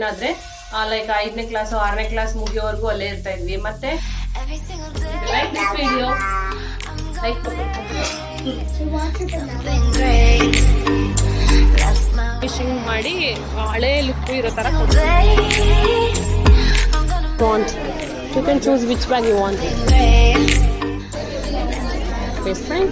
ಏನಾದ್ರೆ ಲೈಕ್ ಐದನೇ ಕ್ಲಾಸ್ ಆರನೇ ಕ್ಲಾಸ್ ಮುಗಿಯೋವರೆಗೂ ಅಲ್ಲೇ ಇರ್ತಾ ಇದ್ವಿ. ಮತ್ತೆ like this video like fishing ಮಾಡಿ ಹಳೆ ಲುಕ್ ಇರೋ ತರ want you can choose which bag you want best friend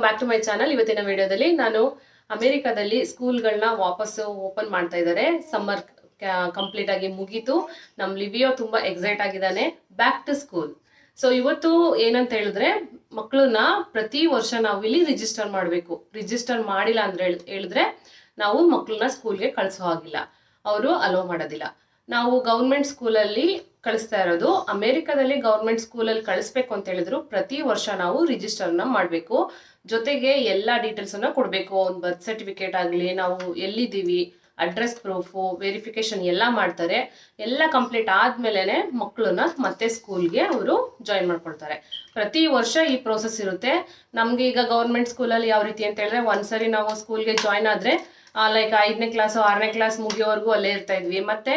welcome back to my channel ಇವತ್ತಿನ ವಿಡಿಯೋದಲ್ಲಿ ನಾನು ಅಮೆರಿಕಾದಲ್ಲಿ ಸ್ಕೂಲ್ಗಳನ್ನ ವಾಪಸ್ ಓಪನ್ ಮಾಡ್ತಾ ಇದ್ದಾರೆ. ಸಮ್ಮರ್ ಕಂಪ್ಲೀಟ್ ಆಗಿ ಮುಗೀತು. ನಮ್ ಲಿವಿಯೋ ತುಂಬಾ ಎಕ್ಸೈಟ್ ಆಗಿದ್ದಾನೆ. ಬ್ಯಾಕ್ ಟು ಸ್ಕೂಲ್ ಸೊ ಇವತ್ತು ಏನಂತ ಹೇಳಿದ್ರೆ ಮಕ್ಕಳನ್ನ ಪ್ರತಿ ವರ್ಷ ನಾವು ಇಲ್ಲಿ ರಿಜಿಸ್ಟರ್ ಮಾಡಬೇಕು. ರಿಜಿಸ್ಟರ್ ಮಾಡಿಲ್ಲ ಅಂದ್ರೆ ಹೇಳಿದ್ರೆ ನಾವು ಮಕ್ಕಳನ್ನ ಸ್ಕೂಲ್ಗೆ ಕಳಿಸೋ ಹಾಗಿಲ್ಲ. ಅವರು ಅಲೋ ಮಾಡೋದಿಲ್ಲ. ನಾವು ಗೌರ್ಮೆಂಟ್ ಸ್ಕೂಲಲ್ಲಿ ಕಳಿಸ್ತಾ ಇರೋದು. ಅಮೆರಿಕದಲ್ಲಿ ಗೌರ್ಮೆಂಟ್ ಸ್ಕೂಲಲ್ಲಿ ಕಳಿಸ್ಬೇಕು ಅಂತ ಹೇಳಿದ್ರು. ಪ್ರತಿ ವರ್ಷ ನಾವು ರಿಜಿಸ್ಟರ್ನ ಮಾಡಬೇಕು. ಜೊತೆಗೆ ಎಲ್ಲ ಡೀಟೇಲ್ಸನ್ನು ಕೊಡಬೇಕು. ಒಂದು ಬರ್ತ್ ಸರ್ಟಿಫಿಕೇಟ್ ಆಗಲಿ, ನಾವು ಎಲ್ಲಿದ್ದೀವಿ ಅಡ್ರೆಸ್ ಪ್ರೂಫು ವೆರಿಫಿಕೇಶನ್ ಎಲ್ಲ ಮಾಡ್ತಾರೆ. ಎಲ್ಲ ಕಂಪ್ಲೀಟ್ ಆದ್ಮೇಲೆ ಮಕ್ಕಳನ್ನ ಮತ್ತೆ ಸ್ಕೂಲ್ಗೆ ಅವರು ಜಾಯಿನ್ ಮಾಡ್ಕೊಳ್ತಾರೆ. ಪ್ರತಿ ವರ್ಷ ಈ ಪ್ರೋಸೆಸ್ ಇರುತ್ತೆ. ನಮಗೆ ಈಗ ಗೌರ್ಮೆಂಟ್ ಸ್ಕೂಲಲ್ಲಿ ಯಾವ ರೀತಿ ಅಂತ ಹೇಳಿದ್ರೆ ಒಂದ್ಸರಿ ನಾವು ಸ್ಕೂಲ್ಗೆ ಜಾಯ್ನ್ ಆದ್ರೆ ಲೈಕ್ ಐದನೇ ಕ್ಲಾಸ್ ಆರನೇ ಕ್ಲಾಸ್ ಮುಗಿಯೋವರೆಗೂ ಅಲ್ಲೇ ಇರ್ತಾ ಇದ್ವಿ. ಮತ್ತೆ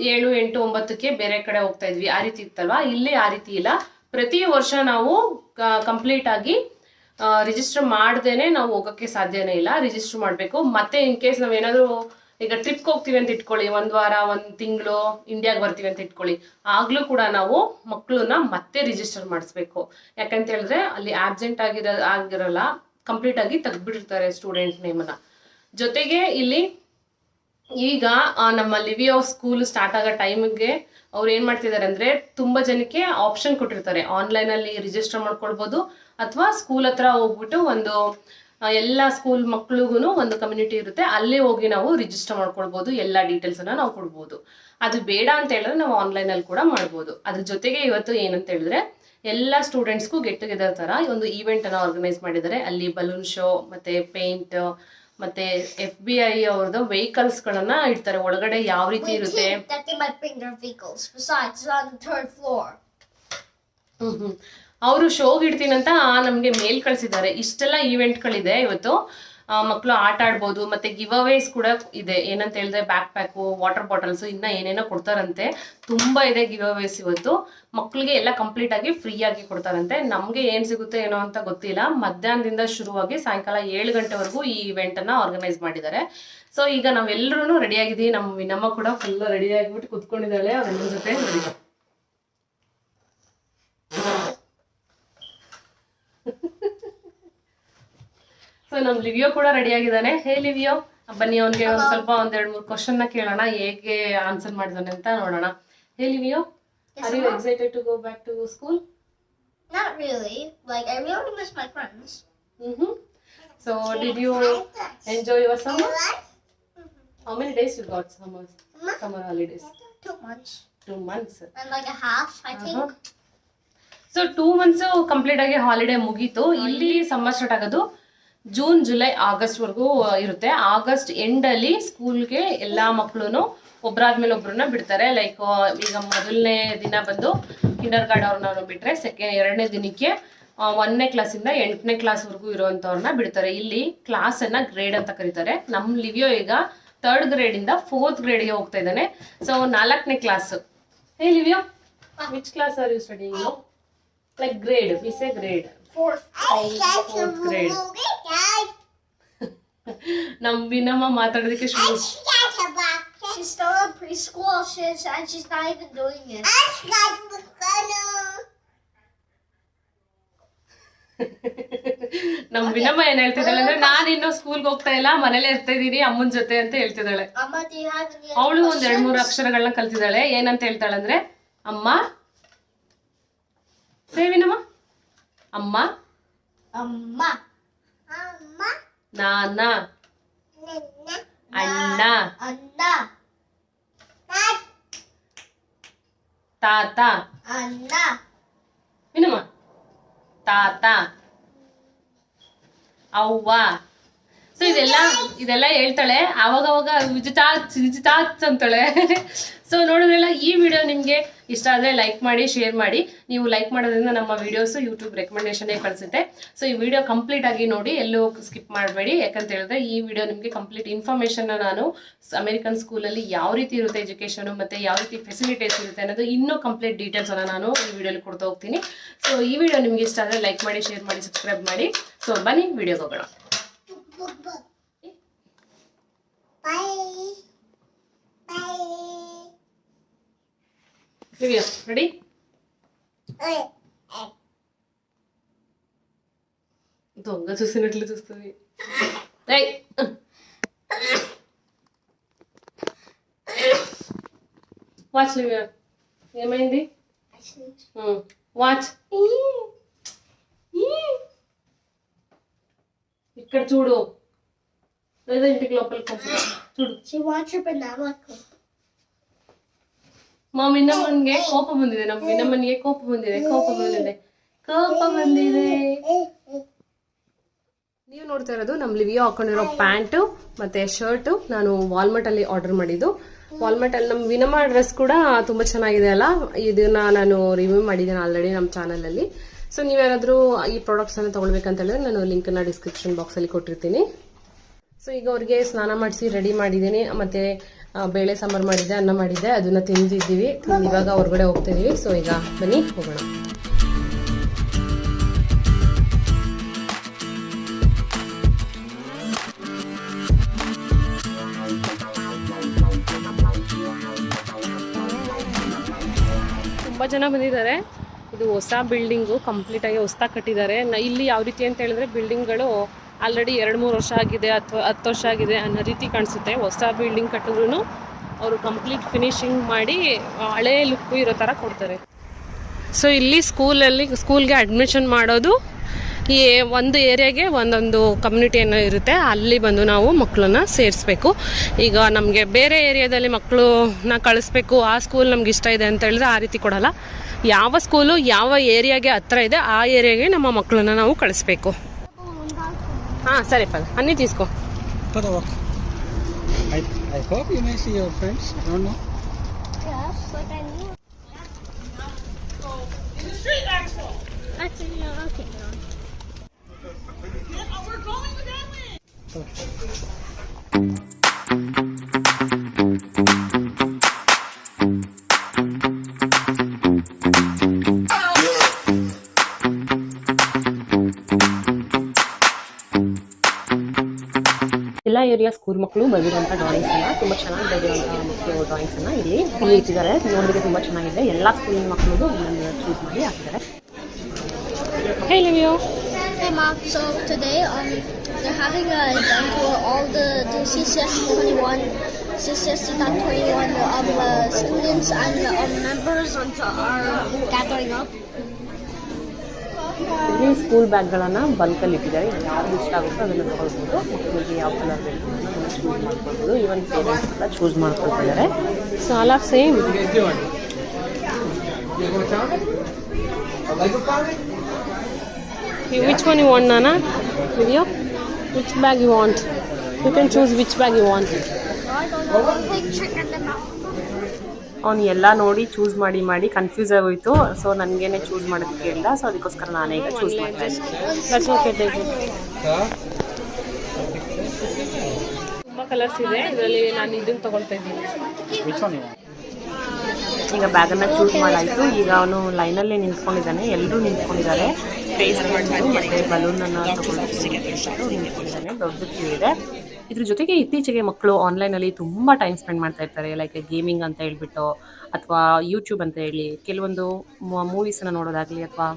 ಏಳು, ಎಂಟು, ಒಂಬತ್ತಕ್ಕೆ ಬೇರೆ ಕಡೆ ಹೋಗ್ತಾ ಇದ್ವಿ. ಆ ರೀತಿ ಇತ್ತಲ್ವಾ? ಇಲ್ಲಿ ಆ ರೀತಿ ಇಲ್ಲ. ಪ್ರತಿ ವರ್ಷ ನಾವು ಕಂಪ್ಲೀಟ್ ಆಗಿ ರಿಜಿಸ್ಟರ್ ಮಾಡ್ದೇನೆ ನಾವು ಹೋಗೋಕ್ಕೆ ಸಾಧ್ಯನೇ ಇಲ್ಲ. ರಿಜಿಸ್ಟರ್ ಮಾಡಬೇಕು. ಮತ್ತೆ ಇನ್ ಕೇಸ್ ನಾವೇನಾದರೂ ಈಗ ಟ್ರಿಪ್ಗೆ ಹೋಗ್ತೀವಿ ಅಂತ ಇಟ್ಕೊಳ್ಳಿ. ಒಂದ್ ವಾರ, ಒಂದ್ ತಿಂಗಳು ಇಂಡಿಯಾಗೆ ಬರ್ತೀವಿ ಅಂತ ಇಟ್ಕೊಳ್ಳಿ. ಆಗಲೂ ಕೂಡ ನಾವು ಮಕ್ಕಳನ್ನ ಮತ್ತೆ ರಿಜಿಸ್ಟರ್ ಮಾಡಿಸ್ಬೇಕು. ಯಾಕಂತ ಹೇಳಿದ್ರೆ ಅಲ್ಲಿ ಆಬ್ಸೆಂಟ್ ಆಗಿರೋ, ಆಗಿರಲ್ಲ ಕಂಪ್ಲೀಟ್ ಆಗಿ ತೆಗ್ದ್ಬಿಟ್ಟಿರ್ತಾರೆ ಸ್ಟೂಡೆಂಟ್ ನೇಮನ್ನ ಜೊತೆಗೆ ಇಲ್ಲಿ ಈಗ ನಮ್ಮ ಲಿವಿಯೋ ಸ್ಕೂಲ್ ಸ್ಟಾರ್ಟ್ ಆಗೋ ಟೈಮಿಗೆ ಅವ್ರು ಏನು ಮಾಡ್ತಿದ್ದಾರೆ ಅಂದ್ರೆ ತುಂಬಾ ಜನಕ್ಕೆ ಆಪ್ಷನ್ ಕೊಟ್ಟಿರ್ತಾರೆ. ಆನ್ಲೈನ್ ಅಲ್ಲಿ ರಿಜಿಸ್ಟರ್ ಮಾಡ್ಕೊಳ್ಬೋದು ಅಥವಾ ಸ್ಕೂಲ್ ಹತ್ರ ಹೋಗ್ಬಿಟ್ಟು ಒಂದು ಎಲ್ಲ ಸ್ಕೂಲ್ ಮಕ್ಳಿಗೂ ಒಂದು ಕಮ್ಯುನಿಟಿ ಇರುತ್ತೆ. ಅಲ್ಲೇ ಹೋಗಿ ನಾವು ರಿಜಿಸ್ಟರ್ ಮಾಡ್ಕೊಳ್ಬಹುದು ಎಲ್ಲ ಡೀಟೇಲ್ಸ್ ಅನ್ನ ನಾವು ಕೊಡ್ಬೋದು. ಅದು ಬೇಡ ಅಂತ ಹೇಳಿದ್ರೆ ನಾವು ಆನ್ಲೈನ್ ಅಲ್ಲಿ ಕೂಡ ಮಾಡ್ಬೋದು. ಅದ್ರ ಜೊತೆಗೆ ಇವತ್ತು ಏನಂತ ಹೇಳಿದ್ರೆ ಎಲ್ಲ ಸ್ಟೂಡೆಂಟ್ಸ್ಗೂ ಗೆಟ್ ಟುಗೆದರ್ ತರ ಒಂದು ಈವೆಂಟ್ ಅನ್ನ ಆರ್ಗನೈಸ್ ಮಾಡಿದ್ದಾರೆ. ಅಲ್ಲಿ ಬಲೂನ್ ಶೋ ಮತ್ತೆ ಪೇಂಟ್ ಮತ್ತೆ ಎಫ್ ಬಿ ಐ ಅವ್ರದ್ದು ವೆಹಿಕಲ್ಸ್ ಗಳನ್ನ ಇಡ್ತಾರೆ ಒಳಗಡೆ ಯಾವ ರೀತಿ ಇರುತ್ತೆ think that they might bring their vehicles. Besides, on the third floor. ಅವರು ಶೋಗೆ ಇಡ್ತೀನಂತ ನಮ್ಗೆ ಮೇಲ್ ಕಳ್ಸಿದ್ದಾರೆ ಇಷ್ಟೆಲ್ಲ ಈವೆಂಟ್ಗಳಿದೆ ಇವತ್ತು ಮಕ್ಕಳು ಆಟ ಆಡ್ಬೋದು, ಮತ್ತೆ ಗಿವ್ ಅವೇಸ್ ಕೂಡ ಇದೆ. ಏನಂತ ಹೇಳಿದ್ರೆ ಬ್ಯಾಕ್ ಪ್ಯಾಕು ವಾಟರ್ ಬಾಟಲ್ಸ್ ಇನ್ನ ಏನೇನೋ ಕೊಡ್ತಾರಂತೆ. ತುಂಬಾ ಇದೆ ಗಿವ್ ಅವೇಸ್ ಇವತ್ತು. ಮಕ್ಕಳಿಗೆ ಎಲ್ಲ ಕಂಪ್ಲೀಟ್ ಆಗಿ ಫ್ರೀ ಆಗಿ ಕೊಡ್ತಾರಂತೆ. ನಮಗೆ ಏನು ಸಿಗುತ್ತೆ ಏನೋ ಅಂತ ಗೊತ್ತಿಲ್ಲ. ಮಧ್ಯಾಹ್ನದಿಂದ ಶುರುವಾಗಿ ಸಾಯಂಕಾಲ ಏಳು ಗಂಟೆವರೆಗೂ ಈ ಇವೆಂಟ್ ಅನ್ನ ಆರ್ಗನೈಸ್ ಮಾಡಿದ್ದಾರೆ. ಸೊ ಈಗ ನಾವೆಲ್ಲರೂ ರೆಡಿ ಆಗಿದ್ದೀವಿ. ನಮ್ಮ ವಿನಮ್ಮ ಕೂಡ ಫುಲ್ ರೆಡಿ ಆಗಿಬಿಟ್ಟು ಕುತ್ಕೊಂಡಿದ್ದಾಳೆ. ಅವ್ರ ಜೊತೆ ರೆಡಿ ಸೊ ನಮ್ ಲಿವಿಯೋ ಕೂಡ ರೆಡಿ ಆಗಿದ್ದಾನೆ. ಹೇ ಲಿವಿಯೋ ಬನ್ನಿ ಅವನಿಗೆ ಒಂದ್ ಸ್ವಲ್ಪ ಒಂದ್ ಎರಡ್ ಮೂರು ಕ್ವಶನ್ನ ಕೇಳೋಣ. ಹೇಗೆ ಆನ್ಸರ್ ಮಾಡಿದಾನೆ ಅಂತ ನೋಡೋಣ. Hey Livio are you excited to go back to school Not really. Like, I really miss my friends. Hmm so did you enjoy your summer how many days you got summer summer holidays Two months. Two months And like a half, I think. So two months complete ಆಗಿ holiday ಮುಗೀತು. ಇಲ್ಲಿ summer start ಆಗೋದು. June July August ವರೆಗೂ ಇರುತ್ತೆ. August end ಅಲ್ಲಿ ಸ್ಕೂಲ್ಗೆ ಎಲ್ಲಾ ಮಕ್ಕಳು ಒಬ್ಬರಾದ್ಮೇಲೆ ಒಬ್ಬರನ್ನ ಬಿಡ್ತಾರೆ. ಲೈಕ್ ಈಗ ಮೊದಲನೇ ದಿನ ಬಂದು ಕಿಂಡರ್ ಗಾರ್ಡ್ ಅವ್ರನ್ನ ಬಿಟ್ರೆ ಸೆಕೆಂಡ್ ಎರಡನೇ ದಿನಕ್ಕೆ ಒಂದನೇ ಕ್ಲಾಸಿಂದ ಎಂಟನೇ ಕ್ಲಾಸ್ವರೆಗೂ ಇರುವಂತವ್ರನ್ನ ಬಿಡ್ತಾರೆ. ಇಲ್ಲಿ ಕ್ಲಾಸ್ ಅನ್ನ ಗ್ರೇಡ್ ಅಂತ ಕರೀತಾರೆ. ನಮ್ಮ ಲಿವಿಯೋ ಈಗ ಥರ್ಡ್ ಗ್ರೇಡಿಂದ ಇಂದ ಫೋರ್ತ್ ಗ್ರೇಡ್ಗೆ ಹೋಗ್ತಾ ಇದ್ದಾನೆ. ಸೊ ನಾಲ್ಕನೇ class hey Livio? Which class are you study like grade wise a grade. Fourth grade ನಮ್ ವಿನಮ್ಮ ಮಾತಾಡೋದಕ್ಕೆ ಶುರು She's still in preschool, she's, and she's not even doing it. ನಮ್ ವಿನಮ್ಮ ಏನ್ ಹೇಳ್ತಿದ್ದಾಳೆ ಅಂದ್ರೆ ನಾನ್ ಇನ್ನು ಸ್ಕೂಲ್ಗೆ ಹೋಗ್ತಾ ಇಲ್ಲ ಮನೇಲೆ ಇರ್ತಾ ಇದೀನಿ ಅಮ್ಮನ್ ಜೊತೆ ಅಂತ ಹೇಳ್ತಿದ್ದಾಳೆ. ಅವಳು ಒಂದ್ ಎರಡ್ ಮೂರು? ಅಕ್ಷರಗಳನ್ನ ಕಲ್ತಿದ್ದಾಳೆ. ಏನಂತ ಹೇಳ್ತಾಳೆ ಅಂದ್ರೆ ಅಮ್ಮ ಸೇ ವಿನಮ್ಮ అమ్మ అమ్మ అమ్మ నాన్న అన్న అన్న తాత అన్న వినమా తాత అవ్వ ಸೊ ಇದೆಲ್ಲ ಇದೆಲ್ಲ ಹೇಳ್ತಾಳೆ. ಆವಾಗ ಅವಾಗ ವಿಜಿತಾಚ್ ವಿಜಿತಾಚ್ ಅಂತಾಳೆ. ಸೊ ನೋಡಿದ್ರೆಲ್ಲ, ಈ ವಿಡಿಯೋ ನಿಮಗೆ ಇಷ್ಟ ಆದರೆ ಲೈಕ್ ಮಾಡಿ ಶೇರ್ ಮಾಡಿ. ನೀವು ಲೈಕ್ ಮಾಡೋದ್ರಿಂದ ನಮ್ಮ ವಿಡಿಯೋಸ್ ಯೂಟ್ಯೂಬ್ ರೆಕಮೆಂಡೇಶನ್ನೇ ಕಳಿಸುತ್ತೆ. ಸೊ ಈ ವಿಡಿಯೋ ಕಂಪ್ಲೀಟ್ ಆಗಿ ನೋಡಿ, ಎಲ್ಲೂ ಸ್ಕಿಪ್ ಮಾಡಬೇಡಿ. ಯಾಕಂತ ಹೇಳಿದ್ರೆ, ಈ ವಿಡಿಯೋ ನಿಮಗೆ ಕಂಪ್ಲೀಟ್ ಇನ್ಫಾರ್ಮೇಷನ್ನ ನಾನು ಅಮೆರಿಕನ್ ಸ್ಕೂಲಲ್ಲಿ ಯಾವ ರೀತಿ ಇರುತ್ತೆ ಎಜುಕೇಷನು ಮತ್ತೆ ಯಾವ ರೀತಿ ಫೆಸಿಲಿಟೀಸ್ ಇರುತ್ತೆ ಅನ್ನೋದು ಇನ್ನೂ ಕಂಪ್ಲೀಟ್ ಡೀಟೇಲ್ಸ್ ಅನ್ನ ನಾನು ಈ ವಿಡಿಯೋಲಿ ಕೊಡ್ತಾ ಹೋಗ್ತೀನಿ. ಸೊ ಈ ವಿಡಿಯೋ ನಿಮ್ಗೆ ಇಷ್ಟ ಆದರೆ ಲೈಕ್ ಮಾಡಿ ಶೇರ್ ಮಾಡಿ ಸಬ್ಸ್ಕ್ರೈಬ್ ಮಾಡಿ. ಸೊ ಬನ್ನಿ ವಿಡಿಯೋಗೆ ಹೋಗೋಣ. Review ready eh? దొంగ చూసినట్లు చూస్తుంది. వాచ్ ఏమైంది? వాచ్ ఇక్కడ చూడు. లేదా ఇంటికి లోపలికి చూడు. మా ಮಿನ್ನಮ್ಮನ್ಗೆ ಕೋಪ ಬಂದಿದೆ ನಮ್ಮ ಮಿನ್ನಮ್ಮನ್ಗೆ ಕೋಪ ಬಂದಿದೆ ಕೋಪ ಬಂದಿದೆ ಕೋಪ ಬಂದಿದೆ ನೀವು ನೋಡ್ತಾ ಇರೋದು ನಮ್ಮ ಲಿವಿಯೋ ಹಾಕೊಂಡಿರೋ ಪ್ಯಾಂಟು ಮತ್ತೆ ಶರ್ಟು ನಾನು ವಾಲ್ಮಾರ್ಟ್ ಅಲ್ಲಿ ಆರ್ಡರ್ ಮಾಡಿದ್ದು. ವಾಲ್ಮಾರ್ಟ್ ಅಲ್ಲಿ ನಮ್ಮ ವಿನಮ ಡ್ರೆಸ್ ಕೂಡ ತುಂಬಾ ಚೆನ್ನಾಗಿದೆ ಅಲ್ಲ? ಇದನ್ನ ನಾನು ರಿವ್ಯೂ ಮಾಡಿದ್ದೇನೆ ಆಲ್ರೆಡಿ ನಮ್ಮ ಚಾನಲ್ ಅಲ್ಲಿ. ಸೊ ನೀವೇನಾದ್ರೂ ಈ ಪ್ರಾಡಕ್ಟ್ಸ್ ಅನ್ನ ತಗೊಳ್ಬೇಕಂತ ಹೇಳಿದ್ರೆ ನಾನು ಲಿಂಕ್ನ ಡಿಸ್ಕ್ರಿಪ್ಷನ್ ಬಾಕ್ಸ್ ಅಲ್ಲಿ ಕೊಟ್ಟಿರ್ತೀನಿ. ಸೊ ಈಗ ಅವ್ರಿಗೆ ಸ್ನಾನ ಮಾಡಿಸಿ ರೆಡಿ ಮಾಡಿದ್ದೀನಿ. ಮತ್ತೆ ಬೇಳೆ ಸಾಂಬಾರು ಮಾಡಿದ್ದೆ, ಅನ್ನ ಮಾಡಿದ್ದೆ, ಅದನ್ನ ತಿಂದಿದ್ದೀವಿ. ತಿಂದು ಇವಾಗ ಹೊರಗಡೆ ಹೋಗ್ತಾ ಇದೀವಿ. ಸೊ ಈಗ ಬನ್ನಿ, ಹೋಗೋಣ. ತುಂಬಾ ಜನ ಬಂದಿದ್ದಾರೆ. ಇದು ಹೊಸ ಬಿಲ್ಡಿಂಗು, ಕಂಪ್ಲೀಟ್ ಆಗಿ ಹೊಸದಾಗಿ ಕಟ್ಟಿದ್ದಾರೆ. ಇಲ್ಲಿ ಯಾವ ರೀತಿ ಅಂತ ಹೇಳಿದ್ರೆ ಬಿಲ್ಡಿಂಗ್ಗಳು ಆಲ್ರೆಡಿ ಎರಡು ಮೂರು ವರ್ಷ ಆಗಿದೆ ಅಥವಾ ಹತ್ತು ವರ್ಷ ಆಗಿದೆ ಅನ್ನೋ ರೀತಿ ಕಾಣಿಸುತ್ತೆ. ಹೊಸ ಬಿಲ್ಡಿಂಗ್ ಕಟ್ಟಿದ್ರು ಅವರು ಕಂಪ್ಲೀಟ್ ಫಿನಿಶಿಂಗ್ ಮಾಡಿ ಹಳೆ ಲುಕ್ಕು ಇರೋ ಥರ ಕೊಡ್ತಾರೆ. ಸೊ, ಇಲ್ಲಿ ಸ್ಕೂಲಲ್ಲಿ, ಸ್ಕೂಲ್ಗೆ ಅಡ್ಮಿಷನ್ ಮಾಡೋದು ಈ ಒಂದು ಏರಿಯಾಗೆ ಒಂದೊಂದು ಕಮ್ಯುನಿಟಿ ಏನೋ ಇರುತ್ತೆ. ಅಲ್ಲಿ ಬಂದು ನಾವು ಮಕ್ಕಳನ್ನ ಸೇರಿಸ್ಬೇಕು. ಈಗ ನಮಗೆ ಬೇರೆ ಏರಿಯಾದಲ್ಲಿ ಮಕ್ಕಳನ್ನ ಕಳಿಸ್ಬೇಕು. ಆ ಸ್ಕೂಲ್ ನಮ್ಗೆ ಇಷ್ಟ ಇದೆ ಅಂತ ಹೇಳಿದ್ರೆ ಆ ರೀತಿ ಕೊಡಲ್ಲ. ಯಾವ ಸ್ಕೂಲು ಯಾವ ಏರಿಯಾಗೆ ಹತ್ರ ಇದೆ ಆ ಏರಿಯಾಗೆ ನಮ್ಮ ಮಕ್ಕಳನ್ನ ನಾವು ಕಳಿಸ್ಬೇಕು. ಹಾಂ ಸರಿ ಪದ. ಅನ್ನಿ ತೀಸ್ಕೊ. Okay walk. I, I hope you may see your friends. I don't know. Yes, like I knew. Actually, no, okay, ಎಲ್ಲ ಏರಿಯಾ ಸ್ಕೂಲ್ ಮಕ್ಕಳು ಬರೆದಿರುವಂಥ ಡ್ರಾಯಿಂಗ್ಸ್ ಅನ್ನ ತುಂಬಾ ಚೆನ್ನಾಗಿ ಬರೆದಿರುವಂಥ ಮಕ್ಕಳು ಡ್ರಾಯಿಂಗ್ಸ್ ಅನ್ನ ಇಲ್ಲಿ ಇಲ್ಲಿ ಇಟ್ಟಿದ್ದಾರೆ ನೋಡೋದಕ್ಕೆ ತುಂಬಾ ಚೆನ್ನಾಗಿದೆ. ಎಲ್ಲ ಸ್ಕೂಲ್ ಮಕ್ಕಳಿಗೂ ಒಂದೊಂದು ಚೂಸ್ ಮಾಡಿ ಹಾಕಿದ್ದಾರೆ. Hey Livio Hey mom, so today um they're having a event where all the, the CCS 21, CCS 21 um uh, students and um, members are gathering up. ಇಲ್ಲಿ ಸ್ಕೂಲ್ ಬ್ಯಾಗ್ಗಳನ್ನು ಬಲ್ಕಲ್ಲಿ ಇಟ್ಟಿದ್ದಾರೆ. ಯಾವ್ದು ಇಷ್ಟ ಆಗುತ್ತೋ ಅದನ್ನು ತಗೊಳ್ಬೋದು. ಮಕ್ಕಳಿಗೆ ಯಾವ ಕಲರ್ ಬೇಕು ಅನ್ನೋದನ್ನ ಚೂಸ್ ಮಾಡ್ಕೊಳ್ಬೋದು. ಈವನ್ ಪೇರೆಂಟ್ಸ್ ಕೂಡ choose ಮಾಡ್ಕೊಳ್ತಿದ್ದಾರೆ. So all are same which one you want ನಾನಾ video which bag you want you can choose which bag you want I don't know, one big trick in the mouth. ಅವ್ನು ಎಲ್ಲ ನೋಡಿ choose ಮಾಡಿ ಮಾಡಿ confuse ಆಗೋಯ್ತು. So ನನಗೇನೆ choose ಮಾಡೋದಕ್ಕೆ ಇಲ್ಲ. So ಅದಕ್ಕೋಸ್ಕರ ನಾನೇ ಈಗ ಚೂಸ್ ತುಂಬ ಕಲರ್ಸ್ ಇದೆ. ಇದರಲ್ಲಿ ನಾನು ಇದನ್ನು ತಗೊಳ್ತಾ ಇದ್ದೀನಿ. Which one you want? ಈಗ ಬ್ಯಾಗನ್ನು ಚೂಸ್ ಮಾಡಾಯಿತು. ಈಗ ಅವನು ಲೈನಲ್ಲೇ ನಿಂತ್ಕೊಂಡಿದ್ದಾನೆ. ಎಲ್ಲರೂ ನಿಂತ್ಕೊಂಡಿದ್ದಾರೆ. ಫೇಸ್ ಬಲೂನ್ ದೊಡ್ಡ ಕ್ಯೂ ಇದೆ. ಇದ್ರ ಜೊತೆಗೆ ಇತ್ತೀಚೆಗೆ ಮಕ್ಕಳು ಆನ್ಲೈನ್ ಅಲ್ಲಿ ತುಂಬಾ ಟೈಮ್ ಸ್ಪೆಂಡ್ ಮಾಡ್ತಾ ಇರ್ತಾರೆ ಲೈಕ್ ಗೇಮಿಂಗ್ ಅಂತ ಹೇಳ್ಬಿಟ್ಟು ಅಥವಾ ಯೂಟ್ಯೂಬ್ ಅಂತ ಹೇಳಿ. ಕೆಲವೊಂದು ಮೂವೀಸ್ ಮೂವೀಸನ್ನು ನೋಡೋದಾಗ್ಲಿ ಅಥವಾ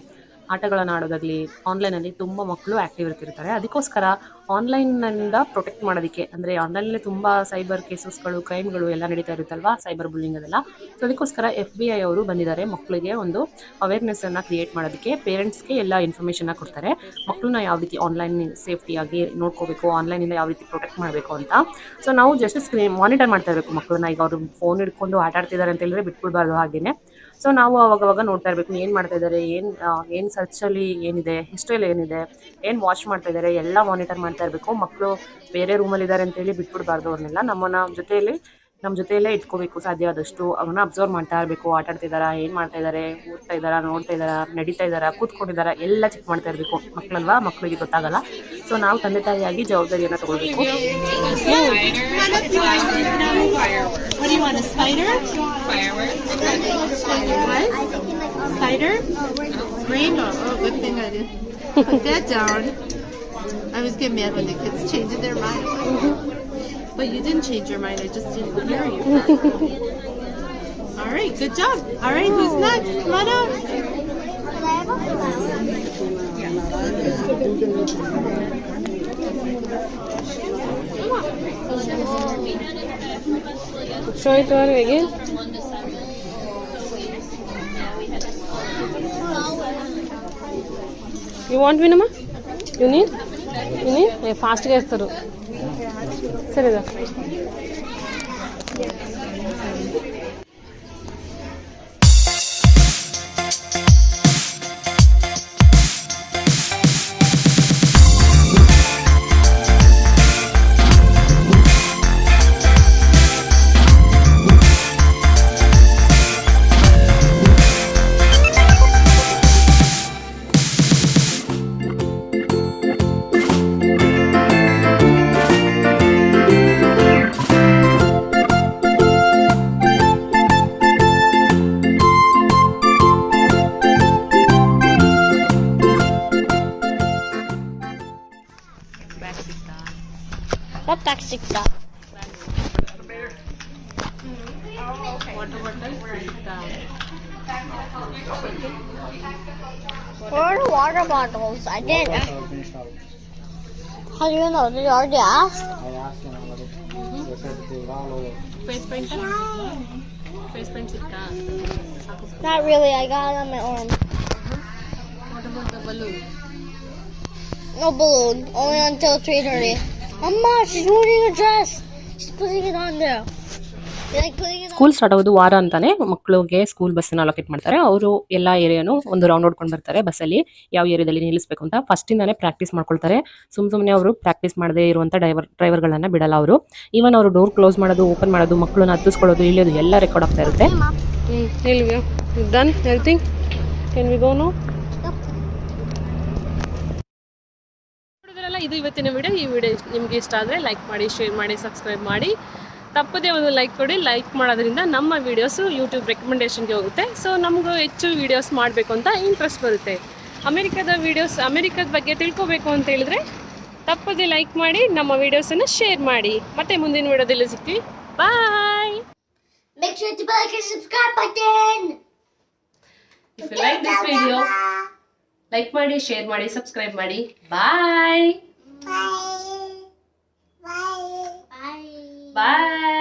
ಆಟಗಳನ್ನು ಆನ್ಲೈನ್ ಅಲ್ಲಿ ತುಂಬಾ ಮಕ್ಕಳು ಆಕ್ಟಿವ್ ಇರ್ತಿರ್ತಾರೆ. ಅದಕ್ಕೋಸ್ಕರ ಆನ್ಲೈನ್ನಿಂದ ಪ್ರೊಟೆಕ್ಟ್ ಮಾಡೋದಕ್ಕೆ. ಅಂದರೆ ಆನ್ಲೈನಲ್ಲಿ ತುಂಬ ಸೈಬರ್ ಕೇಸಸ್ಗಳು ಕ್ರೈಮ್ಗಳು ಎಲ್ಲ ನಡೀತಾ ಇರುತ್ತಲ್ವಾ? ಸೈಬರ್ ಬುಲ್ಲಿಂಗ್ ಅದೆಲ್ಲ. ಸೊ ಅದಕ್ಕೋಸ್ಕರ ಎಫ್ ಬಿ ಐ ಅವರು ಬಂದಿದ್ದಾರೆ ಮಕ್ಕಳಿಗೆ ಒಂದು ಅವೇರ್ನೆಸ್ಸನ್ನು ಕ್ರಿಯೇಟ್ ಮಾಡೋದಕ್ಕೆ ಪೇರೆಂಟ್ಸ್ಗೆ ಎಲ್ಲ ಇನ್ಫಾರ್ಮೇಷನ್ನ ಕೊಡ್ತಾರೆ. ಮಕ್ಕಳನ್ನ ಯಾವ ರೀತಿ ಆನ್ಲೈನ್ ಸೇಫ್ಟಿಯಾಗಿ ನೋಡ್ಕೋಬೇಕು ಆನ್ಲೈನಿಂದ ಯಾವ ರೀತಿ ಪ್ರೊಟೆಕ್ಟ್ ಮಾಡಬೇಕು ಅಂತ. ಸೊ ನಾವು ಜಸ್ಟ್ ಸ್ಕ್ರೀನ್ ಮಾನಿಟರ್ ಮಾಡ್ತಾ ಇರಬೇಕು ಮಕ್ಕಳನ್ನ. ಈಗ ಅವರು ಫೋನ್ ಹಿಡ್ಕೊಂಡು ಆಟ ಆಡ್ತಿದ್ದಾರೆ ಅಂತ ಹೇಳಿದ್ರೆ ಬಿಟ್ಬಿಡ್ಬಾರ್ದು ಹಾಗೇನೆ. ಸೊ ನಾವು ಅವಾಗವಾಗ ನೋಡ್ತಾ ಇರಬೇಕು, ಏನು ಮಾಡ್ತಾ ಇದ್ದಾರೆ ಏನು ಏನು ಸರ್ಚಲ್ಲಿ ಏನಿದೆ ಹಿಸ್ಟ್ರಿಯಲ್ಲಿ ಏನಿದೆ, ಏನು ವಾಚ್ ಮಾಡ್ತಾ ಇದ್ದಾರೆ ಎಲ್ಲ ಮಾನಿಟರ್ ಮಾಡ್ತಾ ಇರಬೇಕು. ಮಕ್ಕಳು ಬೇರೆ ರೂಮಲ್ಲಿ ಇದ್ದಾರೆ ಅಂತೇಳಿ ಬಿಟ್ಬಿಡ್ಬಾರ್ದು ಅವ್ರನ್ನೆಲ್ಲ ನಮ್ಮನ್ನ ಜೊತೆಯಲ್ಲಿ ನಮ್ಮ ಜೊತೆಯಲ್ಲೇ ಇಟ್ಕೋಬೇಕು ಸಾಧ್ಯ ಆದಷ್ಟು. ಅವನ್ನ ಅಬ್ಸರ್ವ್ ಮಾಡ್ತಾ ಇರಬೇಕು. ಆಟ ಆಡ್ತಿದ್ದಾರಾ ಏನು ಮಾಡ್ತಾ ಇದ್ದಾರೆ ಓದ್ತಾ ಇದ್ದಾರಾ ನೋಡ್ತಾ ಇದ್ದಾರಾ ನಡೀತಾ ಇದ್ದಾರಾ ಕೂತ್ಕೊಂಡಿದ್ದಾರಾ ಎಲ್ಲ ಚೆಕ್ ಮಾಡ್ತಾ ಇರಬೇಕು. ಮಕ್ಕಳಲ್ವಾ ಮಕ್ಕಳಿಗೆ ಗೊತ್ತಾಗಲ್ಲ. ಸೊ ನಾವು ತಂದೆ ತಾಯಿಯಾಗಿ ಜವಾಬ್ದಾರಿಯನ್ನು ತಗೊಳ್ಬೇಕು. I always get mad when the kids change their mind. Mm-hmm. But you didn't change your mind. I just didn't hear you. All right, good job. All right, who's next? Come on up. Show it to her again. You want Vinama? You need? You ఫాస్ట్గా వేస్తారు. సరేదా Where are the water bottles? I did. How do you know? Did you already ask? I asked them already. Face print. Face. Not really. I got it on my arm. What about the balloon? No balloon. Only until 3:30. Mama, she's ruining her dress. She's putting it on there. School start ಆಗೋದು ವಾರ ಅಂತಾನೆ ಮಕ್ಕಳಿಗೆ school ಬಸ್ಸನ್ನು allocate ಮಾಡ್ತಾರೆ. ಅವರು ಎಲ್ಲ ಏರಿಯಾನು ಒಂದು round ನೋಡ್ಕೊಂಡು ಬರ್ತಾರೆ ಬಸ್ಸಲ್ಲಿ ಯಾವ ಏರಿಯಾದಲ್ಲಿ ನಿಲ್ಲಿಸಬೇಕು ಅಂತ ಫಸ್ಟಿಂದಾನೇ ಪ್ರಾಕ್ಟೀಸ್ ಮಾಡ್ಕೊಳ್ತಾರೆ. ಸುಮ್ ಸುಮ್ಮನೆ ಅವರು ಪ್ರಾಕ್ಟೀಸ್ ಮಾಡದೇ ಇರುವಂಥ ಡ್ರೈವರ್ ಡ್ರೈವರ್ಗಳನ್ನ ಬಿಡಲ್ಲ ಅವರು. ಈವನ್ ಅವರು ಡೋರ್ ಕ್ಲೋಸ್ ಮಾಡೋದು ಓಪನ್ ಮಾಡೋದು ಮಕ್ಕಳನ್ನ ಹತ್ತಿಸ್ಕೊಳ್ಳೋದು ಇಳಿಯೋದು ಎಲ್ಲ ರೆಕಾರ್ಡ್ ಆಗ್ತಾ ಇರುತ್ತೆ. ಹೇಳಿವಿ done everything can we go no ನೋಡಿದ್ರಲ್ಲ ಇದು ಇವತ್ತಿನ ವಿಡಿಯೋ ಈ ವಿಡಿಯೋ ನಿಮಗೆ ಇಷ್ಟ ಆದರೆ ಲೈಕ್ ಮಾಡಿ ಶೇರ್ ಮಾಡಿ ಸಬ್ಸ್ಕ್ರೈಬ್ ಮಾಡಿ. ತಪ್ಪದೇ ಒಂದು ಲೈಕ್ ಕೊಡಿ ಲೈಕ್ ಮಾಡೋದ್ರಿಂದ ನಮ್ಮ ವೀಡಿಯೋಸು ಯೂಟ್ಯೂಬ್ ರೆಕಮೆಂಡೇಷನ್ಗೆ ಹೋಗುತ್ತೆ. ಸೊ ನಮಗೂ ಹೆಚ್ಚು ವೀಡಿಯೋಸ್ ಮಾಡಬೇಕು ಅಂತ ಇಂಟ್ರೆಸ್ಟ್ ಬರುತ್ತೆ. ಅಮೆರಿಕದ ವೀಡಿಯೋಸ್ ಅಮೆರಿಕದ ಬಗ್ಗೆ ತಿಳ್ಕೊಬೇಕು ಅಂತ ಹೇಳಿದ್ರೆ ತಪ್ಪದೇ ಲೈಕ್ ಮಾಡಿ ನಮ್ಮ ವೀಡಿಯೋಸನ್ನು ಶೇರ್ ಮಾಡಿ. ಮತ್ತೆ ಮುಂದಿನ ವಿಡಿಯೋದಲ್ಲಿ ಸಿಗ್ತೀವಿ. Bye Make sure to subscribe button. Like this video like ಮಾಡಿ ಶೇರ್ ಮಾಡಿ ಸಬ್ಸ್ಕ್ರೈಬ್ ಮಾಡಿ. Bye Bye.